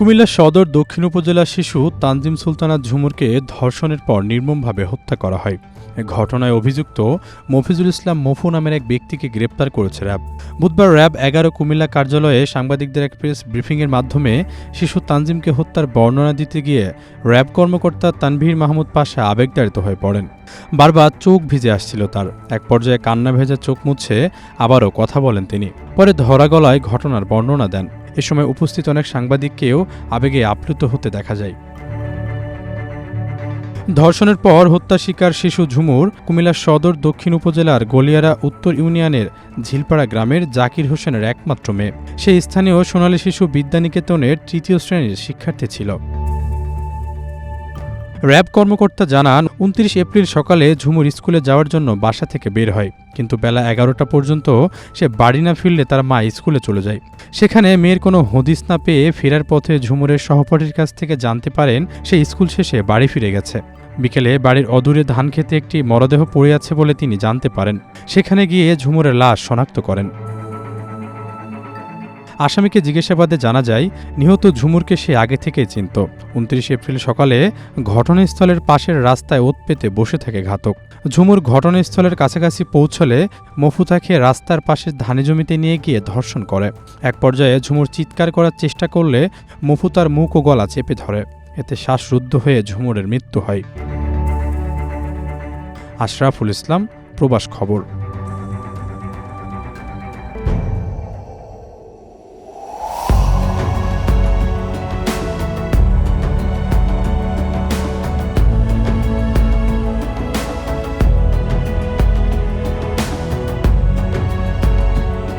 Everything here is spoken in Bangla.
কুমিল্লা সদর দক্ষিণ উপজেলার শিশু তানজিম সুলতানা ঝুমুরকে ধর্ষণের পর নির্মমভাবে হত্যা করা হয়। ঘটনায় অভিযুক্ত মফিজুল ইসলাম মফু নামের এক ব্যক্তিকে গ্রেপ্তার করেছে র্যাব। বুধবার র্যাব এগারো কুমিল্লা কার্যালয়ে সাংবাদিকদের এক প্রেস ব্রিফিংয়ের মাধ্যমে শিশু তানজিমকে হত্যার বর্ণনা দিতে গিয়ে র্যাব কর্মকর্তা তানভীর মাহমুদ পাশা আবেগতাড়িত হয়ে পড়েন। বারবার চোখ ভিজে আসছিল তার। এক পর্যায়ে কান্না ভেজা চোখ মুছে আবারও কথা বলেন তিনি। পরে ধরা গলায় ঘটনার বর্ণনা দেন। এ সময় উপস্থিত অনেক সাংবাদিককেও আবেগে আপ্লুত হতে দেখা যায়। ধর্ষণের পর হত্যা শিকার শিশু ঝুমুর কুমিল্লা সদর দক্ষিণ উপজেলার গলিয়ারা উত্তর ইউনিয়নের ঝিলপাড়া গ্রামের জাকির হোসেনের একমাত্র মেয়ে। সেই স্থানীয় সোনালী শিশু বিদ্যানিকেতনের তৃতীয় শ্রেণির শিক্ষার্থী ছিল। র্যাব কর্মকর্তা জানান, উনত্রিশ এপ্রিল সকালে ঝুমুর স্কুলে যাওয়ার জন্য বাসা থেকে বের হয়। কিন্তু বেলা এগারোটা পর্যন্ত সে বাড়ি না ফিরলে তার মা স্কুলে চলে যায়। সেখানে মেয়ের কোনো হদিস না পেয়ে ফেরার পথে ঝুমুরের সহপাঠীর কাছ থেকে জানতে পারেন, সে স্কুল শেষে বাড়ি ফিরে গেছে। বিকেলে বাড়ির অদূরে ধান খেতে একটি মরদেহ পড়ে আছে বলে তিনি জানতে পারেন। সেখানে গিয়ে ঝুমুরের লাশ শনাক্ত করেন। আসামিকে জিজ্ঞাসাবাদে জানা যায়, নিহত ঝুমুরকে সে আগে থেকেই চিনত। উনত্রিশ এপ্রিল সকালে ঘটনাস্থলের পাশের রাস্তায় ওত পেতে বসে থাকে ঘাতক। ঝুমুর ঘটনাস্থলের কাছাকাছি পৌঁছলে মফু তাকে রাস্তার পাশের ধানে জমিতে নিয়ে গিয়ে ধর্ষণ করে। এক পর্যায়ে ঝুমুর চিৎকার করার চেষ্টা করলে মফু তার মুখ ও গলা চেপে ধরে। এতে শ্বাসরুদ্ধ হয়ে ঝুমুরের মৃত্যু হয়। আশরাফুল ইসলাম, প্রবাস খবর।